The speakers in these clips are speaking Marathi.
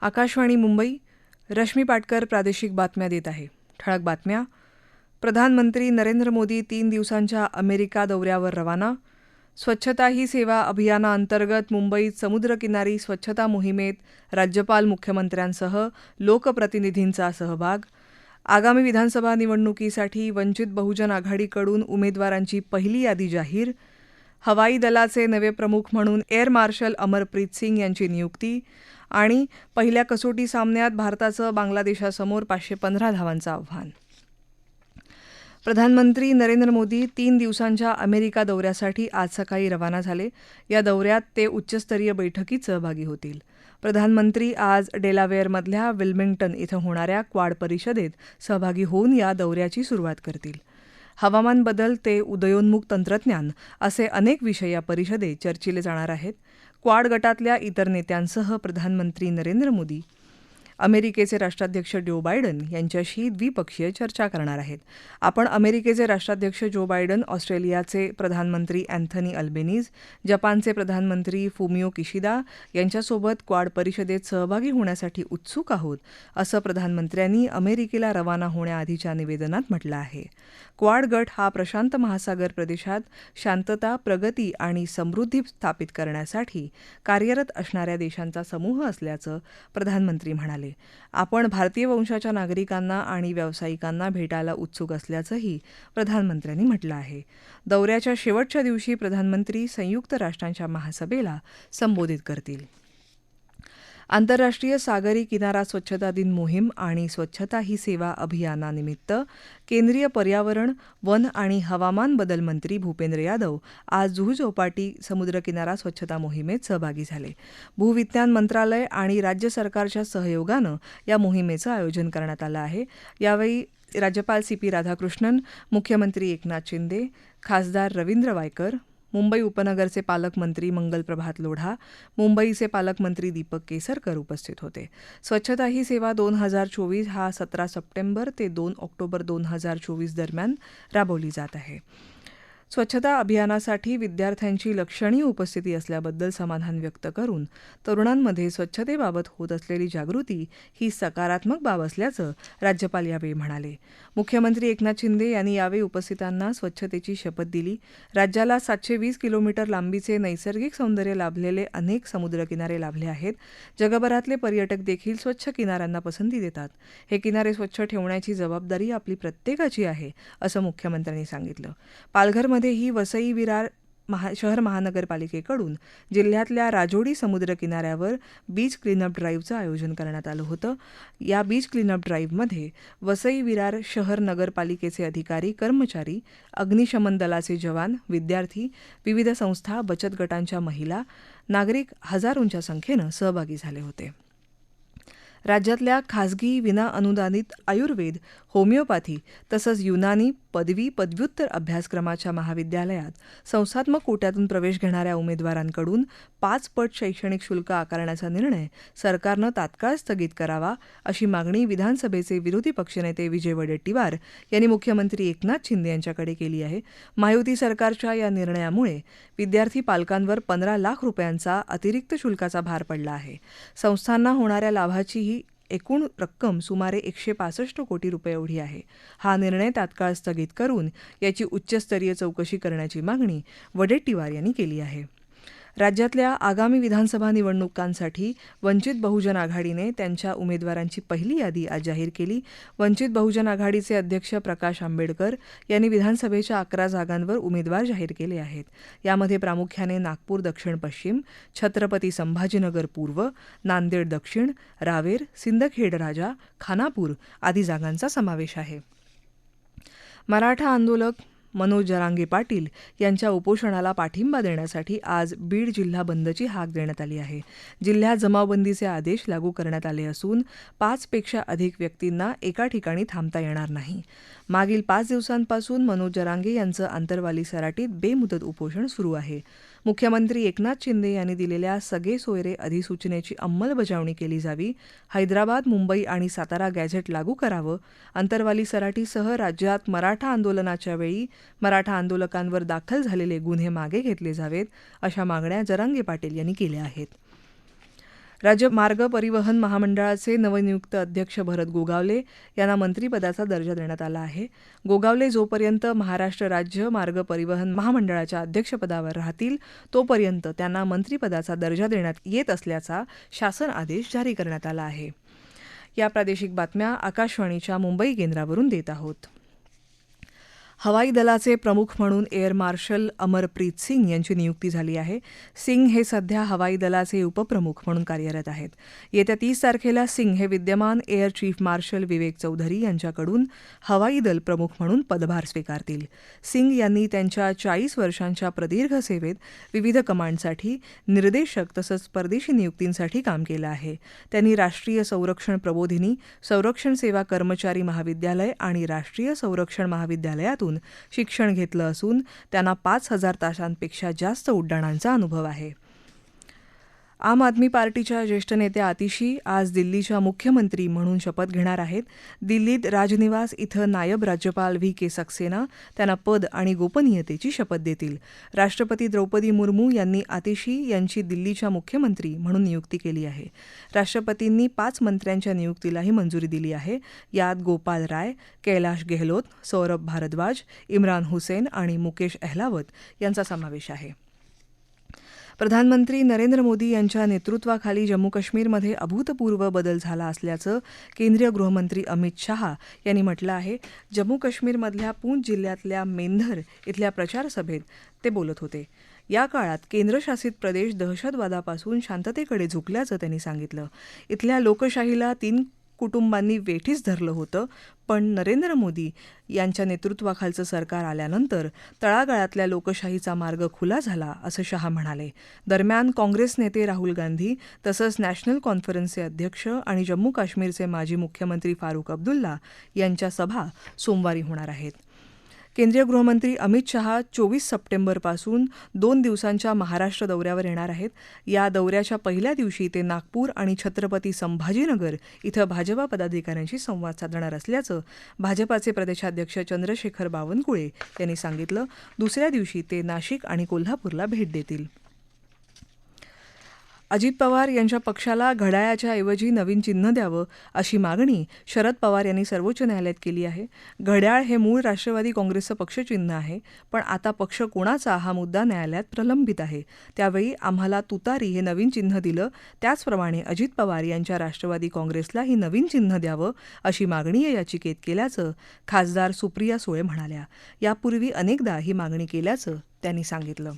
आकाशवाणी मुंबई रश्मी पाटकर प्रादेशिक बातम्या देत आहे. ठळक बातम्या. प्रधानमंत्री नरेंद्र मोदी तीन दिवसांच्या अमेरिका दौऱ्यावर रवाना. स्वच्छता ही सेवा अभियानाअंतर्गत मुंबईत समुद्रकिनारी स्वच्छता मोहिमेत राज्यपाल मुख्यमंत्र्यांसह लोकप्रतिनिधींचा सहभाग. आगामी विधानसभा निवडणुकीसाठी वंचित बहुजन आघाडीकडून उमेदवारांची पहिली यादी जाहीर. हवाई दलाचे नवे प्रमुख म्हणून एअर मार्शल अमरप्रीत सिंग यांची नियुक्ती. आणि पहिल्या कसोटी सामन्यात भारताचं बांगलादेशासमोर पाचशे पंधरा धावांचं आव्हान. प्रधानमंत्री नरेंद्र मोदी तीन दिवसांच्या अमेरिका दौऱ्यासाठी आज सकाळी रवाना झाले. या दौऱ्यात ते उच्चस्तरीय बैठकीत सहभागी होतील. प्रधानमंत्री आज डेलावेअरमधल्या विल्मिंग्टन इथं होणाऱ्या क्वाड परिषदेत सहभागी होऊन या दौऱ्याची सुरुवात करतील. हवामान बदल ते उदयोन्मुख तंत्रज्ञान असे अनेक विषय या परिषदेत चर्चिले जाणार आहेत. क्वाड गटातल्या इतर नेत्यांसह प्रधानमंत्री नरेंद्र मोदी अमेरिकेचे राष्ट्राध्यक्ष ज्यो बायडन यांच्याशी द्विपक्षीय चर्चा करणार आहेत. आपण अमेरिकेचे राष्ट्राध्यक्ष ज्यो बायडन ऑस्ट्रेलियाचे प्रधानमंत्री अँथनी अल्बेनीज जपानचे प्रधानमंत्री फुमिओ किशिदा यांच्यासोबत क्वाड परिषदेत सहभागी होण्यासाठी उत्सुक आहोत असं प्रधानमंत्र्यांनी अमेरिकेला रवाना होण्याआधीच्या निवेदनात म्हटलं आहे. क्वाड गट हा प्रशांत महासागर प्रदेशात शांतता प्रगती आणि समृद्धी स्थापित करण्यासाठी कार्यरत असणाऱ्या देशांचा समूह असल्याचं प्रधानमंत्री म्हणाले. आपण भारतीय वंशाच्या नागरिकांना आणि व्यावसायिकांना भेटायला उत्सुक असल्याचंही प्रधानमंत्र्यांनी म्हटलं आहे. दौऱ्याच्या शेवटच्या दिवशी प्रधानमंत्री संयुक्त राष्ट्रांच्या महासभेला संबोधित करतील. आंतरराष्ट्रीय सागरी किनारा स्वच्छता दिन मोहीम आणि स्वच्छता ही सेवा अभियानानिमित्त केंद्रीय पर्यावरण वन आणि हवामान बदल मंत्री भूपेंद्र यादव आज जुहू चौपाटी समुद्रकिनारा स्वच्छता मोहिमेत सहभागी झाले. भूविज्ञान मंत्रालय आणि राज्य सरकारच्या सहयोगानं या मोहिमेचं आयोजन करण्यात आलं आहे. यावेळी राज्यपाल सी पी राधाकृष्णन मुख्यमंत्री एकनाथ शिंदे खासदार रवींद्र वायकर मुंबई उपनगरचे पालकमंत्री मंगलप्रभात लोढा मुंबईचे पालकमंत्री दीपक केसरकर उपस्थित होते. स्वच्छता ही सेवा दोन हजार चोवीस हा सतरा सप्टेंबर ते दोन ऑक्टोबर दोन हजार चोवीस दरम्यान राबवली जात आहे. स्वच्छता अभियानासाठी विद्यार्थ्यांची लक्षणीय उपस्थिती असल्याबद्दल समाधान व्यक्त करून तरुणांमध्ये स्वच्छतेबाबत होत असलेली जागृती ही सकारात्मक बाब असल्याचं राज्यपाल यावेळी म्हणाले. मुख्यमंत्री एकनाथ शिंदे यांनी यावेळी उपस्थितांना स्वच्छतेची शपथ दिली. राज्याला सातशे वीस किलोमीटर लांबीचे नैसर्गिक सौंदर्य लाभलेले अनेक समुद्रकिनारे लाभले आहेत. जगभरातले पर्यटक देखील स्वच्छ किनाऱ्यांना पसंती देतात. हे किनारे स्वच्छ ठेवण्याची जबाबदारी आपली प्रत्येकाची आहे असं मुख्यमंत्र्यांनी सांगितलं. पालघरमध्ये ही वसई विरार महा शहर महानगरपालिकेकडून जिल्ह्यातल्या राजोडी समुद्र किनाऱ्यावर बीच क्लीनअप ड्राईव्हचं आयोजन करण्यात आलं होतं. या बीच क्लीनअप ड्राईव्हमध्ये वसई विरार शहर नगरपालिकेचे अधिकारी कर्मचारी अग्निशमन दलाचे जवान विद्यार्थी विविध संस्था बचत गटांच्या महिला नागरिक हजारोंच्या संख्येनं सहभागी झाले होते. राज्यातल्या खासगी विनाअनुदानित आयुर्वेद होमिओपॅथी तसंच युनानी पदवी पदव्युत्तर अभ्यासक्रमाच्या महाविद्यालयात संस्थात्मक कोट्यातून प्रवेश घेणाऱ्या उमेदवारांकडून पाच पट शैक्षणिक शुल्क आकारण्याचा निर्णय सरकारनं तात्काळ स्थगित करावा अशी मागणी विधानसभेचे विरोधी पक्षनेते विजय वडेट्टीवार यांनी मुख्यमंत्री एकनाथ शिंदे यांच्याकडे केली आहे. महायुती सरकारच्या या निर्णयामुळे विद्यार्थी पालकांवर पंधरा लाख रुपयांचा अतिरिक्त शुल्काचा भार पडला आहे. संस्थांना होणाऱ्या लाभाची ही एकूण रक्कम सुमारे एकशे पासष्ट कोटी रुपये एवढी आहे. हा निर्णय तात्काळ स्थगित करून याची उच्चस्तरीय चौकशी करण्याची मागणी वडेट्टीवार यांनी केली आहे. राज्यातल्या आगामी विधानसभा निवडणुकांसाठी वंचित बहुजन आघाडीने त्यांच्या उमेदवारांची पहिली यादी आज जाहीर केली. वंचित बहुजन आघाडीचे अध्यक्ष प्रकाश आंबेडकर यांनी विधानसभेच्या अकरा जागांवर उमेदवार जाहीर केले आहेत. यामध्ये प्रामुख्याने नागपूर दक्षिण पश्चिम छत्रपती संभाजीनगर पूर्व नांदेड दक्षिण रावेर सिंदखेड राजा खानापूर आदी जागांचा समावेश आहे. मराठा आंदोलक मनोज जरांगे पाटील यांच्या उपोषणाला पाठिंबा देण्यासाठी आज बीड जिल्हा बंदची हाक देण्यात आली आहे. जिल्ह्यात जमावबंदीचे आदेश लागू करण्यात आले असून पाचपेक्षा अधिक व्यक्तींना एका ठिकाणी थांबता येणार नाही. मागील पाच दिवसांपासून मनोज जरांगे यांचं आंतरवाली सराटीत बेमुदत उपोषण सुरू आहे. मुख्यमंत्री एकनाथ शिंदे यांनी दिलेल्या सगळे सोयरे अधिसूचनेची अंमलबजावणी केली जावी हैदराबाद मुंबई आणि सातारा गॅझेट लागू करावं अंतरवाली सराटीसह राज्यात मराठा आंदोलनाच्या वेळी मराठा आंदोलकांवर दाखल झालेले गुन्हे मागे घेतले जावेत अशा मागण्या जरांगे पाटील यांनी केल्या आहेत. राज्य मार्ग परिवहन महामंडळाचे नवनियुक्त अध्यक्ष भरत गोगावले यांना मंत्रिपदाचा दर्जा देण्यात आला आहे. गोगावले जोपर्यंत महाराष्ट्र राज्य मार्ग परिवहन महामंडळाच्या अध्यक्षपदावर राहतील तोपर्यंत त्यांना मंत्रिपदाचा दर्जा देण्यात येत असल्याचा शासन आदेश जारी करण्यात आला आहे. या प्रादेशिक बातम्या आकाशवाणीच्या मुंबई केंद्रावरून देत आहोत. हवाई दलाचे प्रमुख म्हणून एअर मार्शल अमरप्रीत सिंग यांची नियुक्ती झाली आहे. सिंग हे सध्या हवाई दलाचे उपप्रमुख म्हणून कार्यरत आहेत. येत्या तीस तारखेला सिंग हे विद्यमान air chief marshal Vivek Chaudhari यांच्याकडून हवाई दल प्रमुख म्हणून पदभार स्वीकारतील. सिंग यांनी त्यांच्या चाळीस वर्षांच्या प्रदीर्घ सेवेत विविध कमांडसाठी निर्देशक तसंच परदेशी नियुक्तींसाठी काम केलं आहे. त्यांनी राष्ट्रीय संरक्षण प्रबोधिनी संरक्षण सेवा कर्मचारी महाविद्यालय आणि राष्ट्रीय संरक्षण महाविद्यालयातून शिक्षण घेतलं असून त्यांना पाच हजार तासांपेक्षा जास्त उड्डाणांचा अनुभव आहे. आम आदमी पार्टीच्या ज्येष्ठ नेत्या आतिशी आज दिल्लीच्या मुख्यमंत्री म्हणून शपथ घेणार आहेत. दिल्लीत राजनिवास इथं नायब राज्यपाल व्ही के सक्सेना त्यांना पद आणि गोपनीयतेची शपथ देतील. राष्ट्रपती द्रौपदी मुर्मू यांनी आतिशी यांची दिल्लीच्या मुख्यमंत्री म्हणून नियुक्ती केली आहे. राष्ट्रपतींनी पाच मंत्र्यांच्या नियुक्तीलाही मंजुरी दिली आहे. यात गोपाल राय कैलाश गेहलोत सौरभ भारद्वाज इम्रान हुसेन आणि मुकेश अहलावत यांचा समावेश आहे. प्रधानमंत्री नरेंद्र मोदी यांच्या नेतृत्वाखाली जम्मू काश्मीरमध्ये अभूतपूर्व बदल झाला असल्याचं केंद्रीय गृहमंत्री अमित शहा यांनी म्हटलं आहे. जम्मू काश्मीरमधल्या पूंछ जिल्ह्यातल्या मेंधर इथल्या प्रचारसभेत ते बोलत होते. या काळात केंद्रशासित प्रदेश दहशतवादापासून शांततेकडे झुकल्याचं त्यांनी सांगितलं. इथल्या लोकशाहीला तीन कुटुंबांनी वेठीस धरलं होतं. पण नरेंद्र मोदी यांच्या नेतृत्वाखालचं सरकार आल्यानंतर तळागाळातल्या लोकशाहीचा मार्ग खुला झाला असं शहा म्हणाले. दरम्यान काँग्रेस नेते राहुल गांधी तसंच नॅशनल कॉन्फरन्सचे अध्यक्ष आणि जम्मू काश्मीरचे माजी मुख्यमंत्री फारुख अब्दुल्ला यांच्या सभा सोमवारी होणार आहेत. केंद्रीय गृहमंत्री अमित शहा चोवीस सप्टेंबरपासून दोन दिवसांच्या महाराष्ट्र दौऱ्यावर येणार आहेत. या दौऱ्याच्या पहिल्या दिवशी ते नागपूर आणि छत्रपती संभाजीनगर इथं भाजपा पदाधिकाऱ्यांशी संवाद साधणार असल्याचं भाजपाचे प्रदेशाध्यक्ष चंद्रशेखर बावनकुळे यांनी सांगितलं. दुसऱ्या दिवशी ते नाशिक आणि कोल्हापूरला भेट देतील. अजित पवार यांच्या पक्षाला घड्याळाच्या ऐवजी नवीन चिन्ह द्यावं अशी मागणी शरद पवार यांनी सर्वोच्च न्यायालयात केली आहे. घड्याळ हे मूळ राष्ट्रवादी काँग्रेसचं पक्षचिन्ह आहे पण आता पक्ष कोणाचा हा मुद्दा न्यायालयात प्रलंबित आहे. त्यावेळी आम्हाला तुतारी हे नवीन चिन्ह दिलं त्याचप्रमाणे अजित पवार यांच्या राष्ट्रवादी काँग्रेसला ही नवीन चिन्ह द्यावं अशी मागणी या याचिकेत केल्याचं खासदार सुप्रिया सुळे म्हणाल्या. यापूर्वी अनेकदा ही मागणी केल्याचं त्यांनी सांगितलं.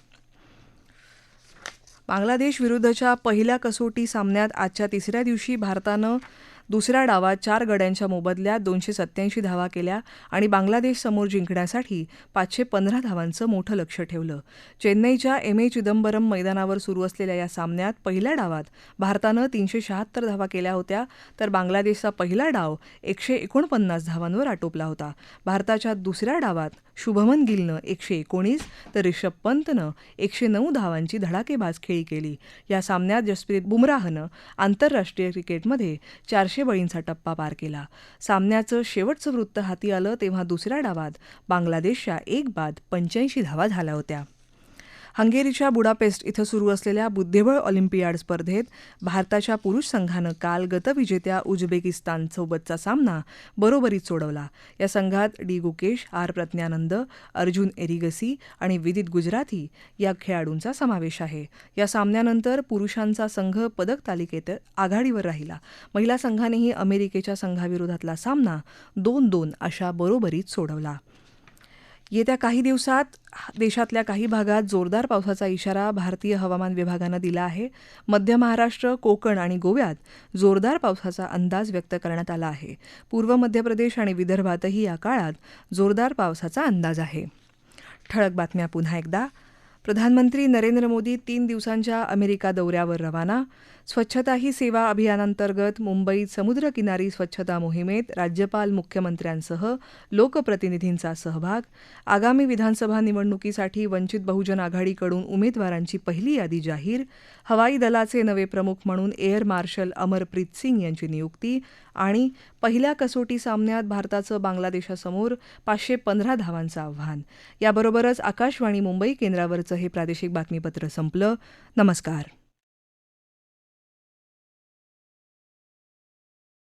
बांगलादेश विरुद्धच्या पहिल्या कसोटी सामन्यात आजच्या तिसऱ्या दिवशी भारतानं दुसऱ्या डावात चार गड्यांच्या मोबदल्यात दोनशे सत्याऐंशी धावा केल्या आणि बांगलादेश समोर जिंकण्यासाठी पाचशे पंधरा धावांचं मोठं लक्ष ठेवलं. चेन्नईच्या एम ए चिदंबरम मैदानावर सुरू असलेल्या या सामन्यात पहिल्या डावात भारतानं तीनशे शहात्तर धावा केल्या होत्या तर बांगलादेशचा पहिला डाव एकशे एकोणपन्नास धावांवर आटोपला होता. भारताच्या दुसऱ्या डावात शुभमन गिलनं एकशे एकोणीस तर रिषभ पंतनं एकशे नऊ धावांची धडाकेबाज खेळी केली. या सामन्यात जसप्रीत बुमराहनं आंतरराष्ट्रीय क्रिकेटमध्ये चारशे बळींचा टप्पा पार केला. सामन्याचं शेवटचं वृत्त हाती आलं तेव्हा दुसऱ्या डावात बांगलादेशच्या एक बाद पंच्याऐंशी धावा झाल्या होत्या. हंगेरीच्या बुडापेस्ट इथं सुरू असलेल्या बुद्धिबळ ऑलिम्पियाड स्पर्धेत भारताच्या पुरुष संघानं काल गतविजेत्या उझबेकिस्तानसोबतचा सामना बरोबरीत सोडवला. या संघात डी गुकेश आर प्रज्ञानंद अर्जुन एरिगसी आणि विदित गुजराथी या खेळाडूंचा समावेश आहे. या सामन्यानंतर पुरुषांचा संघ पदक तालिकेत आघाडीवर राहिला. महिला संघानेही अमेरिकेच्या संघाविरोधातला सामना दोन दोन अशा बरोबरीत सोडवला. येत्या काही दिवसात देशातल्या काही भागात जोरदार पावसाचा इशारा भारतीय हवामान विभागानं दिला आहे. मध्य महाराष्ट्र कोकण आणि गोव्यात जोरदार पावसाचा अंदाज व्यक्त करण्यात आला आहे. पूर्व मध्य प्रदेश आणि विदर्भातही या काळात जोरदार पावसाचा अंदाज आहे. ठळक बातम्या पुन्हा एकदा. प्रधानमंत्री नरेंद्र मोदी तीन दिवसांच्या अमेरिका दौऱ्यावर रवाना. स्वच्छता ही सेवा अभियानांतर्गत मुंबईत समुद्रकिनारी स्वच्छता मोहिमेत राज्यपाल मुख्यमंत्र्यांसह लोकप्रतिनिधींचा सहभाग. आगामी विधानसभा निवडणुकीसाठी वंचित बहुजन आघाडीकडून उमेदवारांची पहिली यादी जाहीर. हवाई दलाचे नवे प्रमुख म्हणून एअर मार्शल अमरप्रीत सिंग यांची नियुक्ती आणि पहिल्या कसोटी सामन्यात भारताचं बांगलादेशासमोर पाचशे पंधरा धावांचं आव्हान. याबरोबरच आकाशवाणी मुंबई केंद्रावरचं हे प्रादेशिक बातमीपत्र संपलं. नमस्कार.